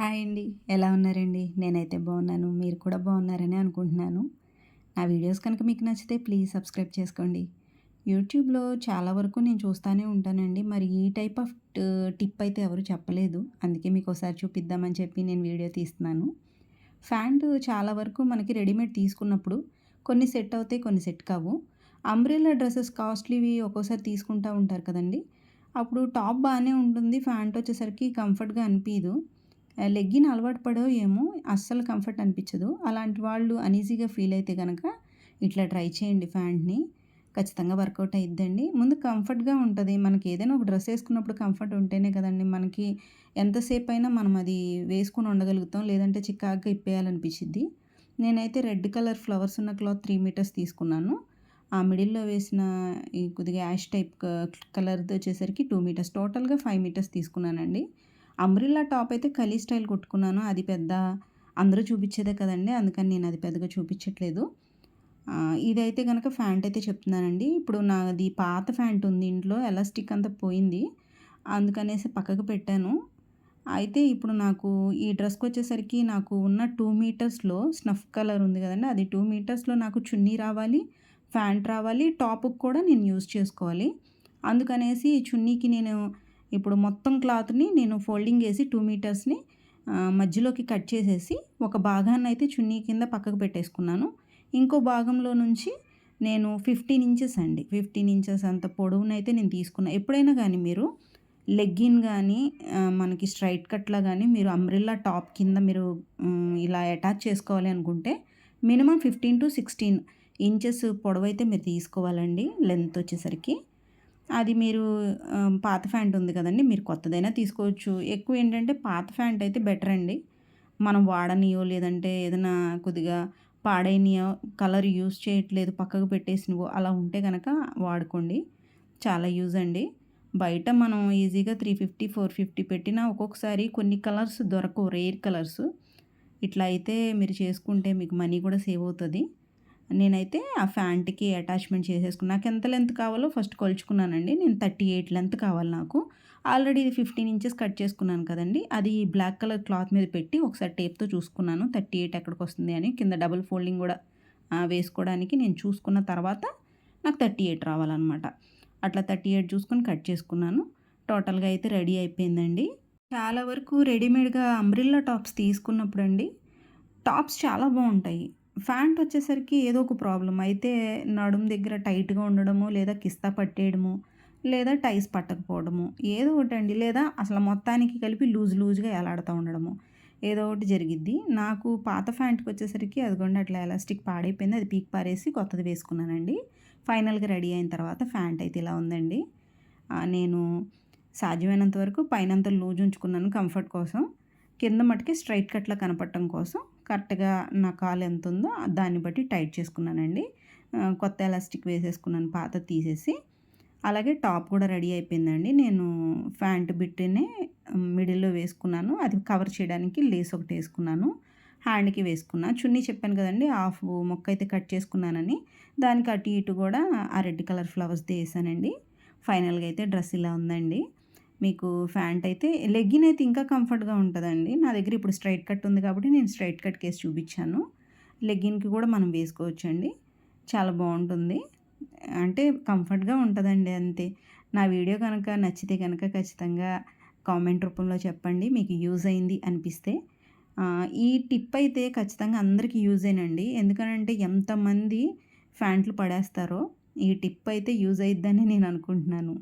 Hi అండి. ఎలా ఉన్నారండి? నేనైతే బాగున్నాను. మీరు కూడా బాగున్నారని అనుకుంటున్నాను. నా వీడియోస్ కనుక మీకు నచ్చితే ప్లీజ్ సబ్స్క్రైబ్ చేసుకోండి. యూట్యూబ్లో చాలా వరకు నేను చూస్తూనే ఉంటానండి. మరి ఈ టైప్ ఆఫ్ టిప్ అయితే ఎవరు చెప్పలేదు. అందుకే మీకు ఒకసారి చూపిద్దామని చెప్పి నేను వీడియో తీస్తున్నాను. ఫ్యాంట్ చాలా వరకు మనకి రెడీమేడ్ తీసుకున్నప్పుడు కొన్ని సెట్ అవుతాయి కొన్ని సెట్ కావు. అంబ్రెల్లా డ్రెస్సెస్ కాస్ట్లీవి ఒక్కోసారి తీసుకుంటూ ఉంటారు కదండి. అప్పుడు టాప్ బాగానే ఉంటుంది. ఫ్యాంట్ వచ్చేసరికి కంఫర్ట్గా అనిపించదు లెగ్గిన్ అలవాటు పడో ఏమో అస్సలు కంఫర్ట్ అనిపించదు. అలాంటి వాళ్ళు అనీజీగా ఫీల్ అయితే కనుక ఇట్లా ట్రై చేయండి ఫ్యాంట్ని ఖచ్చితంగా వర్కౌట్ అయిద్దండి. ముందు కంఫర్ట్గా ఉంటుంది. మనకి ఏదైనా ఒక డ్రెస్ వేసుకున్నప్పుడు కంఫర్ట్ ఉంటేనే కదండి మనకి ఎంతసేపు అయినా మనం అది వేసుకొని ఉండగలుగుతాం. లేదంటే చిక్కాగా ఇప్పేయాలనిపించింది నేనైతే రెడ్ కలర్ ఫ్లవర్స్ ఉన్న క్లాత్ త్రీ మీటర్స్ తీసుకున్నాను. ఆ మిడిల్లో వేసిన ఈ కొద్దిగా యాష్ టైప్ కలర్ది వచ్చేసరికి టూ మీటర్స్ టోటల్గా ఫైవ్ మీటర్స్ తీసుకున్నానండి. అంబ్రిల్లా టాప్ అయితే కలీ స్టైల్ కుట్టుకున్నాను. అది పెద్ద అందరూ చూపించేదే కదండి. అందుకని నేను అది పెద్దగా చూపించట్లేదు. ఇదైతే కనుక ఫ్యాంట్ అయితే చెప్తున్నానండి. ఇప్పుడు నాది పాత ఫ్యాంట్ ఉంది ఇంట్లో ఎలాస్టిక్ అంతా పోయింది. అందుకనేసి పక్కకు పెట్టాను. అయితే ఇప్పుడు నాకు ఈ డ్రెస్కి వచ్చేసరికి నాకు ఉన్న టూ మీటర్స్లో స్నఫ్ కలర్ ఉంది కదండి. అది టూ మీటర్స్లో నాకు చున్నీ రావాలి ఫ్యాంట్ రావాలి టాప్కి కూడా నేను యూజ్ చేసుకోవాలి. అందుకనేసి చున్నీకి నేను ఇప్పుడు మొత్తం క్లాత్ని నేను ఫోల్డింగ్ వేసి టూ మీటర్స్ని మధ్యలోకి కట్ చేసేసి ఒక భాగాన్ని అయితే చున్నీ కింద పక్కకు పెట్టేసుకున్నాను. ఇంకో భాగంలో నుంచి నేను ఫిఫ్టీన్ ఇంచెస్ అండి. ఫిఫ్టీన్ ఇంచెస్ అంత పొడవునైతే నేను తీసుకున్నా. ఎప్పుడైనా కానీ మీరు లెగ్గిన్ కానీ మనకి స్ట్రైట్ కట్లా కానీ మీరు అంబ్రిల్లా టాప్ కింద మీరు ఇలా అటాచ్ చేసుకోవాలి అనుకుంటే minimum fifteen to sixteen inches పొడవైతే మీరు తీసుకోవాలండి. లెంత్ వచ్చేసరికి. అది మీరు పాత ఫ్యాంట్ ఉంది కదండి మీరు కొత్తదైనా తీసుకోవచ్చు. ఎక్కువ ఏంటంటే పాత ఫ్యాంట్ అయితే బెటర్ అండి. మనం వాడనియో లేదంటే ఏదైనా కొద్దిగా పాడైనయో కలర్ యూస్ చేయట్లేదు పక్కకు పెట్టేసినవో అలా ఉంటే కనుక వాడుకోండి. చాలా యూజ్ అండి. బయట మనం ఈజీగా త్రీ ఫిఫ్టీ ఫోర్ ఫిఫ్టీ పెట్టినా ఒక్కొక్కసారి కొన్ని కలర్స్ దొరకవు రేర్ కలర్స్. ఇట్లా అయితే మీరు చేసుకుంటే మీకు మనీ కూడా సేవ్ అవుతుంది. నేనైతే ఆ ఫ్యాంట్కి అటాచ్మెంట్ చేసేసుకున్నాను నాకు ఎంత లెంత్ కావాలో ఫస్ట్ కొలుచుకున్నానండి. నేను థర్టీ ఎయిట్ లెంత్ కావాలి నాకు. ఆల్రెడీ ఇది ఫిఫ్టీన్ ఇంచెస్ కట్ చేసుకున్నాను కదండి. అది బ్లాక్ కలర్ క్లాత్ మీద పెట్టి ఒకసారి టేప్తో చూసుకున్నాను. థర్టీ ఎయిట్ ఎక్కడికి వస్తుంది అని కింద డబుల్ ఫోల్డింగ్ కూడా వేసుకోవడానికి నేను చూసుకున్న తర్వాత నాకు థర్టీ ఎయిట్ రావాలన్నమాట. అట్లా థర్టీ ఎయిట్ చూసుకొని కట్ చేసుకున్నాను. టోటల్గా అయితే రెడీ అయిపోయిందండి. చాలా వరకు రెడీమేడ్గా అంబ్రిల్లా టాప్స్ తీసుకున్నప్పుడు అండి టాప్స్ చాలా బాగుంటాయి. ఫ్యాంట్ వచ్చేసరికి ఏదో ఒక ప్రాబ్లం అయితే నడుము దగ్గర టైట్గా ఉండడము లేదా కిస్తా పట్టేయడము లేదా టైస్ పట్టకపోవడము ఏదో ఒకటి అండి. లేదా అసలు మొత్తానికి కలిపి లూజ్ లూజ్గా ఎలాడుతూ ఉండడము ఏదో ఒకటి జరిగిద్ది. నాకు పాత ఫ్యాంట్కి వచ్చేసరికి అదిగోండి అట్లా ఎలాస్టిక్ పాడైపోయింది. అది పీక్ పారేసి కొత్తది వేసుకున్నానండి. ఫైనల్గా రెడీ అయిన తర్వాత ఫ్యాంట్ అయితే ఇలా ఉందండి. నేను సాధ్యమైనంత వరకు పైనంత లూజ్ ఉంచుకున్నాను కంఫర్ట్ కోసం. కింద మటుకి స్ట్రైట్ కట్లా కనపడటం కోసం. కరెక్ట్గా నా కాలు ఎంత ఉందో దాన్ని బట్టి టైట్ చేసుకున్నానండి. కొత్త ఎలాస్టిక్ వేసేసుకున్నాను పాత తీసేసి. అలాగే టాప్ కూడా రెడీ అయిపోయిందండి. నేను ఫ్యాంట్ బిట్టినే మిడిల్లో వేసుకున్నాను. అది కవర్ చేయడానికి లేస్ ఒకటి వేసుకున్నాను. హ్యాండ్కి వేసుకున్నా. చున్నీ చెప్పాను కదండి హాఫ్ మొక్క అయితే కట్ చేసుకున్నానని. దానికి అటు ఇటు కూడా ఆ రెడ్ కలర్ ఫ్లవర్స్ వేసానండి. ఫైనల్గా అయితే డ్రెస్ ఇలా ఉందండి. మీకు ఫ్యాంట్ అయితే లెగ్గిన్ అయితే ఇంకా కంఫర్ట్గా ఉంటుందండి. నా దగ్గర ఇప్పుడు స్ట్రైట్ కట్ ఉంది కాబట్టి నేను స్ట్రైట్ కట్ కేసు చూపించాను. లెగ్గిన్కి కూడా మనం వేసుకోవచ్చండి. చాలా బాగుంటుంది. అంటే కంఫర్ట్గా ఉంటుందండి అంతే. నా వీడియో కనుక నచ్చితే కనుక ఖచ్చితంగా కామెంట్ రూపంలో చెప్పండి. మీకు యూజ్ అయింది అనిపిస్తే. ఈ టిప్ అయితే ఖచ్చితంగా అందరికీ యూజ్ అయినండి ఎందుకనంటే ఎంతమంది ఫ్యాంట్లు పడేస్తారో ఈ టిప్ అయితే యూజ్ అయిద్దని నేను అనుకుంటున్నాను.